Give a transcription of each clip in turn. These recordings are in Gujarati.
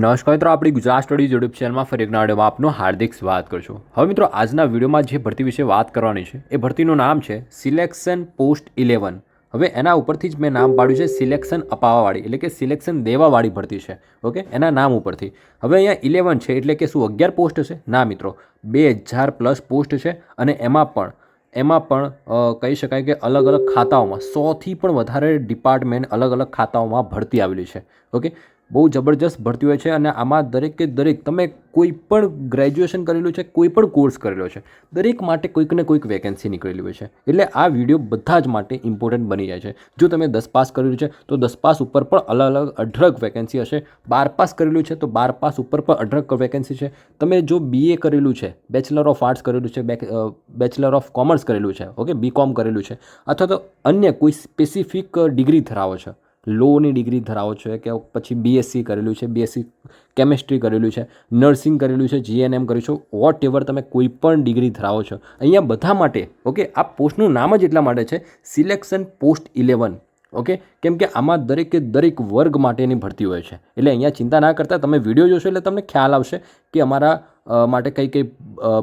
નમસ્કાર મિત્રો, આપણી ગુજરાત સ્ટડી યુટ્યુબ ચેનલમાં ફરી એક નવા આપનું હાર્દિક સ્વાગત કરશું. હવે મિત્રો, આજના વિડીયોમાં જે ભરતી વિશે વાત કરવાની છે, એ ભરતીનું નામ છે સિલેક્શન પોસ્ટ ઇલેવન. હવે એના ઉપરથી જ મેં નામ પાડ્યું છે સિલેક્શન અપાવવાવાળી, એટલે કે સિલેક્શન દેવાવાળી ભરતી છે. ઓકે? એના નામ ઉપરથી. હવે અહીંયા ઇલેવન છે, એટલે કે શું અગિયાર પોસ્ટ છે? ના મિત્રો, બે હજાર પ્લસ પોસ્ટ છે અને એમાં પણ એમાં પણ કહી શકાય કે અલગ અલગ ખાતાઓમાં સોથી પણ વધારે ડિપાર્ટમેન્ટ અલગ અલગ ખાતાઓમાં ભરતી આવેલી છે. ઓકે? બહુ જબરજસ્ત ભરતી હોય છે અને આમાં દરેકે દરેક, તમે કોઈ પણ ગ્રેજ્યુએશન કરેલું છે, કોઈ પણ કોર્સ કરેલો છે, દરેક માટે કોઈક ને કોઈક વેકેન્સી નીકળેલી હોય છે. એટલે આ વીડિયો બધા જ માટે ઇમ્પોર્ટન્ટ બની જાય છે. જો તમે દસ પાસ કરેલું છે, તો દસ પાસ ઉપર પણ અલગ અલગ અઢળક વેકેન્સી હશે. બાર પાસ કરેલું છે, તો બાર પાસ ઉપર પણ અઢળક વેકેન્સી છે. તમે જો બીએ કરેલું છે બેચલર ઓફ આર્ટ્સ કરેલું છે બેચલર ઓફ કોમર્સ કરેલું છે ઓકે બીકોમ કરેલું છે, અથવા તો અન્ય કોઈ સ્પેસિફિક ડિગ્રી ધરાવો છો લોની ડિગ્રી ધરાવો છો કે પછી બીએસસી કરેલું છે બીએસસી કેમિસ્ટ્રી કરેલું છે નર્સિંગ કરેલું છે જીએનએમ કર્યું છે વોટ એવર તમે કોઈ પણ ડિગ્રી ધરાવો છો. અહીંયા બધા માટે ઓકે આ પોસ્ટનું નામ જ એટલા માટે છે સિલેક્શન પોસ્ટ ઇલેવન ઓકે કેમ કે આમાં દરેકે દરેક વર્ગ માટેની ભરતી હોય છે. એટલે અહીંયા ચિંતા ના કરતા, તમે વીડિયો જોશો એટલે તમને ખ્યાલ આવશે કે અમારા માટે કઈ કઈ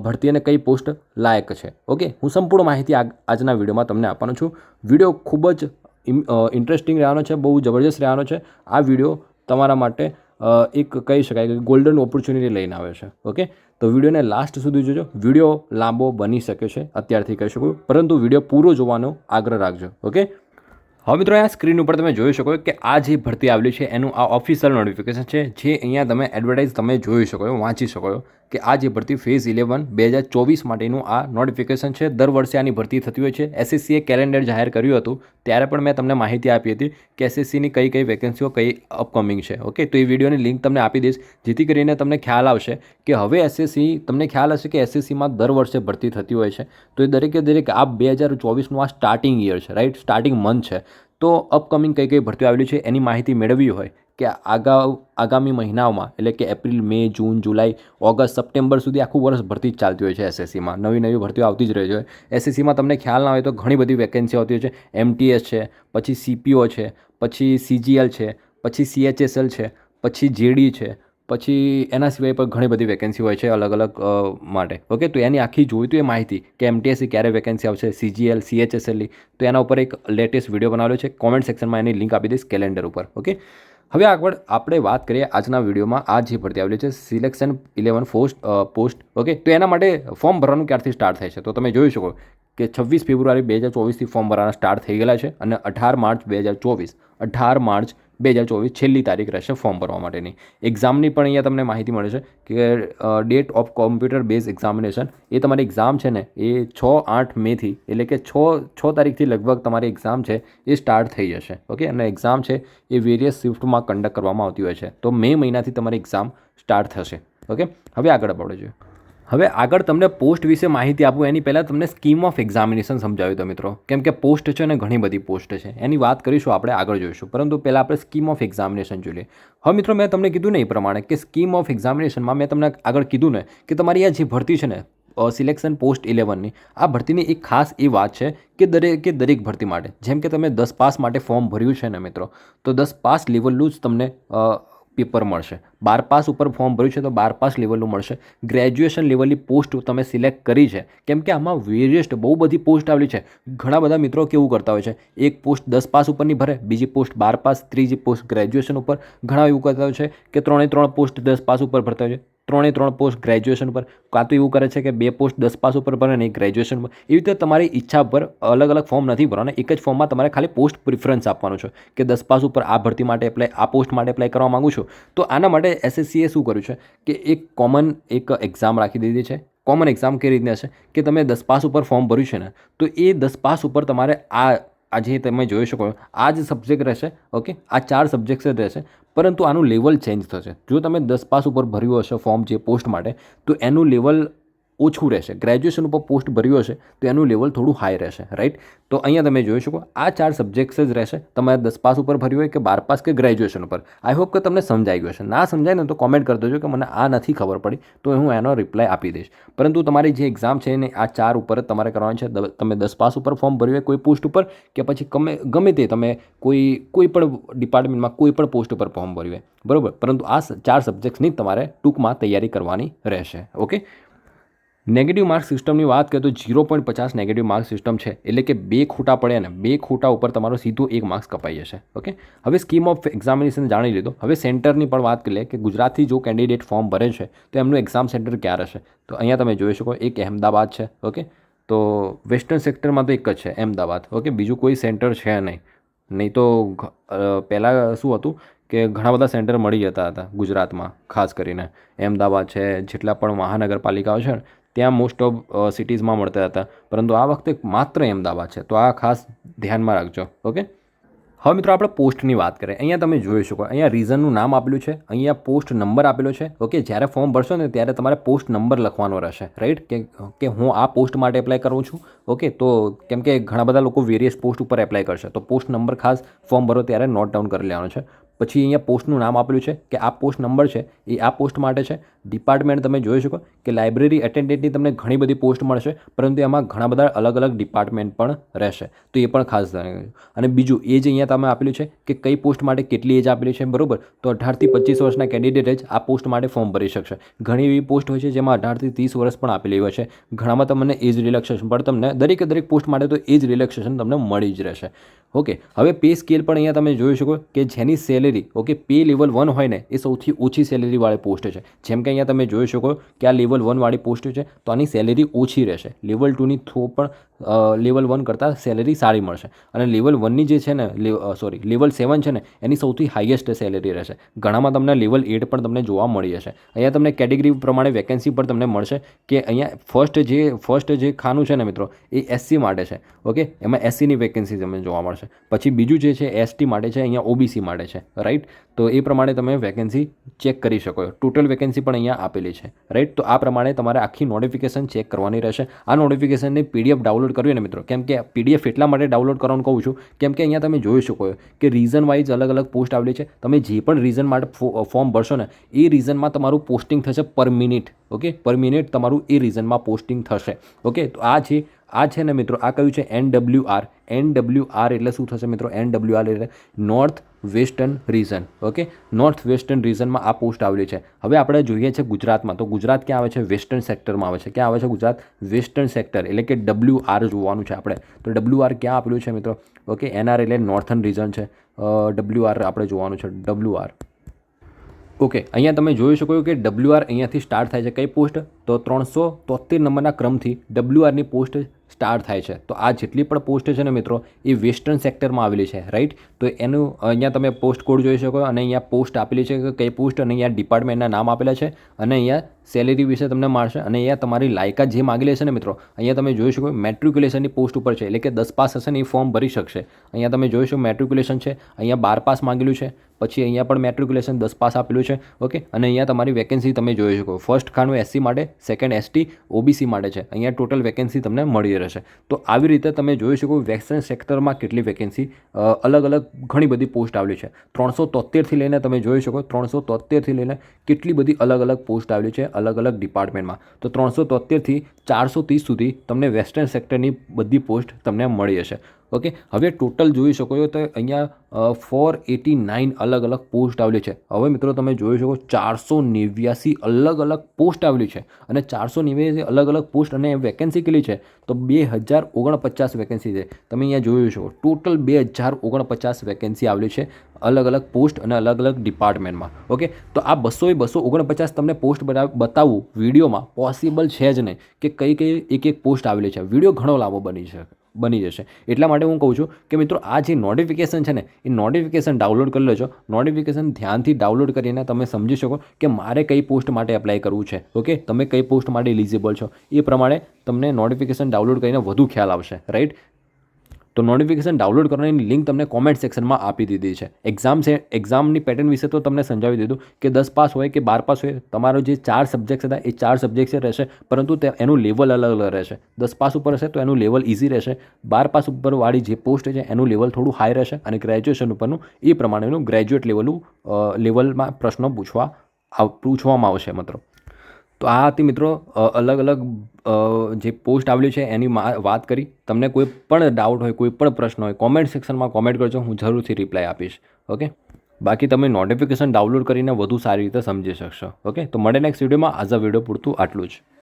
ભરતી અને કઈ પોસ્ટ લાયક છે. ઓકે હું સંપૂર્ણ માહિતી આજના વિડીયોમાં તમને આપવાનો છું. વીડિયો ખૂબ જ ઇન્ટરેસ્ટિંગ રહેવાનો છે, બહુ જબરજસ્ત રહેવાનો છે. આ વીડિયો તમારા માટે એક કહી શકાય કે ગોલ્ડન ઓપોર્ચ્યુનિટી લઈને આવે છે. ઓકે તો વિડીયોને લાસ્ટ સુધી જોજો. વીડિયો લાંબો બની શકે છે, અત્યારથી કહી શકું. પરંતુ વીડિયો પૂરો જોવાનો આગ્રહ રાખજો. ઓકે હવે મિત્રો અહીંયા સ્ક્રીન ઉપર તમે જોઈ શકો કે આ જે ભરતી આવેલી છે, એનું આ ઓફિશિયલ નોટિફિકેશન છે. જે અહીંયા તમે એડવર્ટાઇઝ તમે જોઈ શકો વાંચી શકો કે આ જે ભરતી ફેઝ ઇલેવન બે હજાર ચોવીસ માટેનું આ નોટિફિકેશન છે. દર વર્ષે આની ભરતી થતી હોય છે. એસએસસીએ કેલેન્ડર જાહેર કર્યું હતું. ત્યારે પણ મેં તમને માહિતી આપી હતી કે એસએસસીની કઈ કઈ વેકેન્સીઓ કઈ અપકમિંગ છે. ઓકે તો એ વિડીયોની લિંક તમને આપી દઈશ. જેથી કરીને તમને ખ્યાલ આવશે કે હવે એસએસસી તમને ખ્યાલ હશે કે એસએસસીમાં દર વર્ષે ભરતી થતી હોય છે. તો એ દરેકે દરેક આ બે હજાર ચોવીસનું આ સ્ટાર્ટિંગ યર છે રાઈટ સ્ટાર્ટિંગ મંથ છે. તો અપકમિંગ કઈ કઈ ભરતીઓ આવેલી છે, એની માહિતી મેળવવી હોય કે આગાઉ, આગામી મહિનાઓમાં, એટલે કે April, May, June, July, August, September સુધી આખું વર્ષ ભરતી જ ચાલતી હોય છે એસએસસીમાં નવી નવી ભરતીઓ આવતી જ રહે છે. એસએસસીમાં તમને ખ્યાલ ના હોય તો ઘણી બધી વેકેન્સી આવતી હોય છે. એમટીએસ છે, પછી સીપીઓ છે, પછી સીજીએલ છે, પછી સીએચએસએલ છે, પછી જેડી છે પછી એના સિવાય પણ ઘણી બધી વેકેન્સી હોય છે અલગ અલગ માટે. ઓકે તો એની આખી જોઈતું એ માહિતી કે એમટીએસસી ક્યારે વેકેન્સી આવશે સીજીએલ સીએચએસએલની તો એના ઉપર એક લેટેસ્ટ વીડિયો બનાવ્યો છે. કોમેન્ટ સેક્શનમાં એની લિંક આપી દઈશ કેલેન્ડર ઉપર. ઓકે હવે આગળ આપણે વાત કરીએ આજના વિડીયોમાં. આ જે ભરતી આવેલી છે selection eleven post post okay તો એના માટે ફોર્મ ભરવાનું ક્યારથી સ્ટાર્ટ થાય છે? તો તમે જોઈ શકો કે છવ્વીસ ફેબ્રુઆરી બે હજાર ચોવીસથી ફોર્મ ભરવાના સ્ટાર્ટ થઈ ગયેલા છે અને અઢાર માર્ચ બે હજાર ચોવીસ. અઢાર માર્ચ બે હજાર ચોવીસ છેલ્લી તારીખ રહેશે ફોર્મ ભરવા માટેની. એક્ઝામની પણ અહીંયા તમને માહિતી મળે છે કે date of computer base examination એ તમારી એક્ઝામ છે ને, એ છ આઠ મેથી એટલે કે છ છ તારીખથી લગભગ તમારી એક્ઝામ છે એ સ્ટાર્ટ થઈ જશે. ઓકે અને એક્ઝામ છે એ વેરિયસ શિફ્ટમાં કન્ડક્ટ કરવામાં આવતી હોય છે. તો મે મહિનાથી તમારી એક્ઝામ સ્ટાર્ટ થશે. ઓકે હવે આગળ આપણે જોઈએ. હવે આગળ તમને પોસ્ટ વિશે માહિતી આપું. એની પહેલાં તમને સ્કીમ ઓફ એક્ઝામિનેશન સમજાવ્યું તો મિત્રો. કેમ કે પોસ્ટ છે ને ઘણી બધી પોસ્ટ છે. એની વાત કરીશું આપણે આગળ જોઈશું. પરંતુ પહેલાં આપણે સ્કીમ ઓફ એક્ઝામિનેશન જોઈએ. હવે મિત્રો મેં તમને કીધું ને એ પ્રમાણે કે સ્કીમ ઓફ એક્ઝામિનેશનમાં મેં તમને આગળ કીધું ને કે તમારી આ જે ભરતી છે ને સિલેક્શન પોસ્ટ ઇલેવનની આ ભરતીની એક ખાસ એ વાત છે કે દરેક કે દરેક ભરતી માટે. જેમ કે તમે દસ પાસ માટે ફોર્મ ભર્યું છે ને મિત્રો, તો દસ પાસ લેવલનું જ તમને પેપર મળશે. બાર પાસ ઉપર ફોર્મ ભર્યું છે તો બાર પાસ લેવલનું મળશે. ગ્રેજ્યુએશન લેવલની પોસ્ટ તમે સિલેક્ટ કરી છે. કેમ કે આમાં વેરિયસ્ટ બહુ બધી પોસ્ટ આવેલી છે. ઘણા બધા મિત્રો કેવું કરતા હોય છે? એક પોસ્ટ દસ પાસ ઉપરની ભરે, બીજી પોસ્ટ બાર પાસ, ત્રીજી પોસ્ટ ગ્રેજ્યુએશન ઉપર. ઘણા એવું કરતા હોય છે કે ત્રણે ત્રણ પોસ્ટ દસ પાસ ઉપર ભરતા હોય છે. ત્રણે ત્રણ પોસ્ટ ગ્રેજ્યુએશન પર. કાં તો એવું કરે છે કે બે પોસ્ટ દસ પાસ ઉપર ભરે ને એક ગ્રેજ્યુએશન પર. એવી રીતે તમારી ઈચ્છા પર અલગ અલગ ફોર્મ નથી ભરવાના. એક જ ફોર્મમાં તમારે ખાલી પોસ્ટ પ્રિફરન્સ આપવાનું છે. કે દસ પાસ ઉપર આ ભરતી માટે એપ્લાય આ પોસ્ટ માટે એપ્લાય કરવા માગું છું. તો આના માટે એસએસસીએ શું કર્યું છે? કે એક કોમન એક એક્ઝામ રાખી દીધી છે. કોમન એક્ઝામ કઈ રીતના છે? કે તમે દસ પાસ ઉપર ફોર્મ ભર્યું છે ને, તો એ દસ પાસ ઉપર તમારે આ આજે તમે જોઈ શકો આ જ સબ્જેક્ટ રહેશે ઓકે આ ચાર સબ્જેક્ટ્સ જ રહેશે, પરંતુ આનું લેવલ ચેન્જ થશે. જો તમે દસ પાસ ઉપર ભર્યું હશે ફોર્મ જે પોસ્ટ માટે, તો એનું લેવલ ઓછું રહેશે. ગ્રેજ્યુએશન ઉપર પોસ્ટ ભર્યું હશે, તો એનું લેવલ થોડું હાઈ રહેશે રાઈટ તો અહીંયા તમે જોઈ શકો, આ ચાર સબ્જેક્ટ્સ જ રહેશે. તમારે દસ પાસ ઉપર ભર્યું હોય કે બાર પાસ કે ગ્રેજ્યુએશન ઉપર. આઈ હોપ કે તમને સમજાઈ ગયું હશે. ના સમજાય ને તો કોમેન્ટ કરી દેજો કે મને આ નથી ખબર પડી, તો હું એનો રિપ્લાય આપી દઈશ. પરંતુ તમારી જે એક્ઝામ છે ને, આ ચાર ઉપર જ તમારે કરવાની છે. તમે દસ પાસ ઉપર ફોર્મ ભર્યું હોય, કોઈ પોસ્ટ ઉપર, કે પછી ગમે ગમે તે તમે કોઈ કોઈ પણ ડિપાર્ટમેન્ટમાં કોઈ પણ પોસ્ટ ઉપર ફોર્મ ભર્યું હોય. બરાબર? પરંતુ આ ચાર સબ્જેક્ટ્સની તમારે ટૂંકમાં તૈયારી કરવાની રહેશે. ઓકે નેગેટિવ માર્ક સિસ્ટમની વાત કરીએ તો ઝીરો પોઈન્ટ પચાસ નેગેટિવ માર્ક સિસ્ટમ છે. એટલે કે બે ખોટા પડે ને બે ખોટા ઉપર તમારો સીધો એક માર્ક્સ કપાઈ જશે. ઓકે હવે સ્કીમ ઓફ એક્ઝામિનેશન જાણી લીધો. હવે સેન્ટરની પણ વાત કરી લે કે ગુજરાતથી જો કેન્ડિડેટ ફોર્મ ભરે છે, તો એમનું એક્ઝામ સેન્ટર ક્યાં રહેશે? તો અહીંયા તમે જોઈ શકો, એક અહેમદાબાદ છે. ઓકે તો વેસ્ટર્ન સેક્ટરમાં તો એક જ છે, અહેમદાબાદ. ઓકે બીજું કોઈ સેન્ટર છે નહીં. નહીં તો પહેલાં શું હતું કે ઘણા બધા સેન્ટર મળી જતા હતા ગુજરાતમાં, ખાસ કરીને. અહેમદાબાદ છે, જેટલા પણ મહાનગરપાલિકાઓ છે ત્યાં મોસ્ટ ઓફ સિટીઝમાં મળતા હતા. પરંતુ આ વખતે માત્ર અમદાવાદ છે. તો આ ખાસ ધ્યાનમાં રાખજો. ઓકે? હવે મિત્રો આપણે પોસ્ટની વાત કરીએ. અહીંયા તમે જોઈ શકો. અહીંયા રીઝનનું નામ આપેલું છે. અહીંયા પોસ્ટ નંબર આપેલો છે. ઓકે? જ્યારે ફોર્મ ભરશો ને ત્યારે તમારે પોસ્ટ નંબર લખવાનો રહેશે. રાઈટ કે કે હું આ પોસ્ટ માટે એપ્લાય કરું છું. ઓકે? તો કેમ કે ઘણા બધા લોકો વેરિયસ પોસ્ટ ઉપર એપ્લાય કરશે. તો પોસ્ટ નંબર ખાસ ફોર્મ ભરો ત્યારે નોટ ડાઉન કરી લેવાનો છે. પછી અહીંયા પોસ્ટનું નામ આપેલું છે કે આ પોસ્ટ નંબર છે. એ આ પોસ્ટ માટે છે. ડિપાર્ટમેન્ટ તમે જોઈ શકો કે લાઇબ્રેરી એટેન્ડન્ટની તમને ઘણી બધી પોસ્ટ મળશે, પરંતુ એમાં ઘણા બધા અલગ અલગ ડિપાર્ટમેન્ટ પણ રહેશે. તો એ પણ ખાસ અને બીજું એજ અહીંયા તમે આપેલું છે કે કઈ પોસ્ટ માટે કેટલી એજ આપેલી છે બરોબર, તો અઢારથી પચીસ વર્ષના કેન્ડિડેટ જ આ પોસ્ટ માટે ફોર્મ ભરી શકશે. ઘણી એવી પોસ્ટ હોય છે જેમાં અઢારથી ત્રીસ વર્ષ પણ આપેલી હોય છે. ઘણામાં તમને એજ રિલેક્સેશન પણ તમને, દરેકે દરેક પોસ્ટ માટે તો એજ રિલેક્સેશન તમને મળી જ રહેશે. ઓકે, હવે પે સ્કેલ પણ અહીંયા તમે જોઈ શકો કે જેની salary, okay, pay level one હોય ને, એ સૌથી ઓછી સેલેરીવાળી પોસ્ટ છે. જેમ કે અહીંયા તમે જોઈ શકો કે આ લેવલ વનવાળી પોસ્ટ છે, તો આની સેલેરી ઓછી રહેશે. લેવલ ટુની થ્રો પણ લેવલ વન કરતાં સેલેરી સારી મળશે. અને લેવલ વનની જે છે ને સોરી લેવલ સેવન છે ને, એની સૌથી હાઈએસ્ટ સેલેરી રહેશે. ઘણામાં તમને લેવલ એટ પણ તમને જોવા મળી જશે. અહીંયા તમને કેટેગરી પ્રમાણે વેકેન્સી પણ તમને મળશે કે અહીંયા ફર્સ્ટ જે ફર્સ્ટ જે ખાનું છે ને મિત્રો, એ એસસી માટે છે. ઓકે એમાં એસસીની વેકેન્સી તમને જોવા મળશે. પછી બીજું જે છે એસટી માટે છે, અહીંયા ઓબીસી માટે છે. રાઈટ તો એ પ્રમાણે તમે વેકેન્સી ચેક કરી શકો ટોટલ વેકેન્સી પણ અહીંયા આપેલી છે રાઈટ તો આ પ્રમાણે તમારે આખી નોટિફિકેશન ચેક કરવાની રહેશે. આ નોટિફિકેશનની પીડીએફ ડાઉનલોડ કરવી ને મિત્રો, કેમ કે પીડીએફ એટલા માટે ડાઉનલોડ કરવાનું કહું છું, કેમ કે અહીંયા તમે જોઈ શકો કે રીઝન વાઇઝ અલગ અલગ પોસ્ટ આવેલી છે. તમે જે પણ રીઝન માટે ફોર્મ ભરશો ને, એ રીઝનમાં તમારું પોસ્ટિંગ થશે પર મિનિટ ઓકે પર મિનિટ તમારું એ રીઝનમાં પોસ્ટિંગ થશે ઓકે તો આ છે આ છે ને મિત્રો, આ કયું છે? N W R N W R એટલે શું થશે મિત્રો? એન ડબલ્યુ આર એટલે north western region, okay? North western રિઝનમાં આ પોસ્ટ આવેલી છે. હવે આપણે જોઈએ છે ગુજરાતમાં. તો ગુજરાત ક્યાં આવે છે? વેસ્ટર્ન સેક્ટરમાં આવે છે. ક્યાં આવે છે ગુજરાત? વેસ્ટર્ન સેક્ટર એટલે કે ડબલ્યુ આર જોવાનું છે આપણે. તો ડબલ્યુ આર ક્યાં આપેલું છે મિત્રો? ઓકે એનઆર એટલે નોર્થન રિઝન છે. ડબલ્યુ આર આપણે જોવાનું છે. ડબલ્યુ આર ઓકે, અહીંયા તમે જોઈ શકો કે ડબલ્યુ આર અહીંયાથી સ્ટાર્ટ થાય છે. કઈ પોસ્ટ તો ત્રણસો તોતેર નંબરના ક્રમથી ડબલ્યુ આરની પોસ્ટ સ્ટાર્ટ થાય છે. તો આ જેટલી પણ પોસ્ટ છે ને મિત્રો, એ વેસ્ટર્ન સેક્ટરમાં આવેલી છે રાઈટ તો એનું અહીંયા તમે પોસ્ટ કોડ જોઈ શકો, અને અહીંયા પોસ્ટ આપેલી છે કે કઈ પોસ્ટ, અને અહીંયા ડિપાર્ટમેન્ટના નામ આપેલા છે, અને અહીંયા સેલેરી વિશે તમને મળશે અને અહીંયા તમારી લાયકાત જે માગેલી છે ને મિત્રો, અહીંયા તમે જોઈ શકો મેટ્રિક્યુલેશનની પોસ્ટ ઉપર છે, એટલે કે દસ પાસ હશે ને એ ફોર્મ ભરી શકશે. અહીંયા તમે જોઈ શકો મેટ્રિક્યુલેશન છે, અહીંયા બાર પાસ માંગેલું છે, પછી અહીંયા પણ મેટ્રિક્યુલેશન દસ પાસ આપેલું છે ઓકે અને અહીંયા તમારી વેકેન્સી તમે જોઈ શકો. ફર્સ્ટ ખાનું એસસી માટે સેકન્ડ એસટી ઓબીસી માટે છે. અહીંયા ટોટલ વેકેન્સી તમને મળી રહેશે. તો આવી રીતે તમે જોઈ શકો વેસ્ટર્ન સેક્ટરમાં કેટલી વેકેન્સી અલગ અલગ ઘણી બધી પોસ્ટ આવેલી છે. ત્રણસો તોતેરથી લઈને તમે જોઈ શકો ત્રણસો તોતેરથી લઈને કેટલી બધી અલગ અલગ પોસ્ટ આવેલી છે અલગ અલગ ડિપાર્ટમેન્ટમાં તો ત્રણસો તોતેરથી ચારસો ત્રીસ સુધી તમને વેસ્ટર્ન સેક્ટરની બધી પોસ્ટ તમને મળી હશે ઓકે હવે ટોટલ જોઈ શકો છો તો અહીંયા ફોર એટી નાઇન અલગ અલગ પોસ્ટ આવેલી છે. હવે મિત્રો તમે જોઈ શકો ચારસો નેવ્યાસી અલગ અલગ પોસ્ટ આવેલી છે અને ચારસો નેવ્યાસી અલગ અલગ પોસ્ટ અને વેકેન્સી કેટલી છે? તો બે હજાર ઓગણપચાસ વેકેન્સી છે. તમે અહીંયા જોઈ શકો ટોટલ બે હજાર ઓગણપચાસ વેકેન્સી આવેલી છે અલગ અલગ પોસ્ટ અને અલગ અલગ ડિપાર્ટમેન્ટમાં ઓકે તો આ બસો બસો ઓગણપચાસ તમને પોસ્ટ બતાવવું વિડીયોમાં પોસિબલ છે જ નહીં કે કઈ કઈ એક એક પોસ્ટ આવેલી છે. વીડિયો ઘણો લાંબો બની શકે બની જશે. એટલા માટે હું કહું છું કે મિત્રો, આ જે નોટિફિકેશન છે ને, એ નોટિફિકેશન ડાઉનલોડ કરી લેજો. નોટિફિકેશન ધ્યાનથી ડાઉનલોડ કરીને તમે સમજી શકો કે મારે કઈ પોસ્ટ માટે એપ્લાય કરવું છે. ઓકે તમે કઈ પોસ્ટ માટે એલિજિબલ છો? એ પ્રમાણે તમને નોટિફિકેશન ડાઉનલોડ કરીને વધુ ખ્યાલ આવશે. રાઈટ તો નોટિફિકેશન ડાઉનલોડ કરવાની લિંક તમને કોમેન્ટ સેક્શનમાં આપી દીધી છે. એક્ઝામ છે એક્ઝામની પેટર્ન વિશે તો તમને સમજાવી દીધું કે દસ પાસ હોય કે બાર પાસ હોય, તમારો જે ચાર સબ્જેક્ટ હતા એ ચાર સબ્જેક્ટ્સ રહેશે. પરંતુ તે એનું લેવલ અલગ અલગ રહેશે. દસ પાસ ઉપર હશે તો એનું લેવલ ઇઝી રહેશે. બાર પાસ ઉપરવાળી જે પોસ્ટ છે, એનું લેવલ થોડું હાઈ રહેશે અને ગ્રેજ્યુએશન ઉપરનું એ પ્રમાણેનું ગ્રેજ્યુએટ લેવલનું લેવલમાં પ્રશ્નો પૂછવા પૂછવામાં આવશે, મિત્રો. તો આ હતી મિત્રો અલગ અલગ જે પોસ્ટ આવેલી છે એની વાત કરી. તમને કોઈ પણ ડાઉટ હોય, કોઈ પણ પ્રશ્ન હોય કોમેન્ટ સેક્શનમાં કોમેન્ટ કરજો, હું જરૂરથી રિપ્લાય આપીશ. ઓકે બાકી તમે નોટિફિકેશન ડાઉનલોડ કરીને વધુ સારી રીતે સમજી શકશો. ઓકે તો મળે નેક્સ્ટ વિડીયોમાં અ વીડિયો પૂરતું આટલું જ.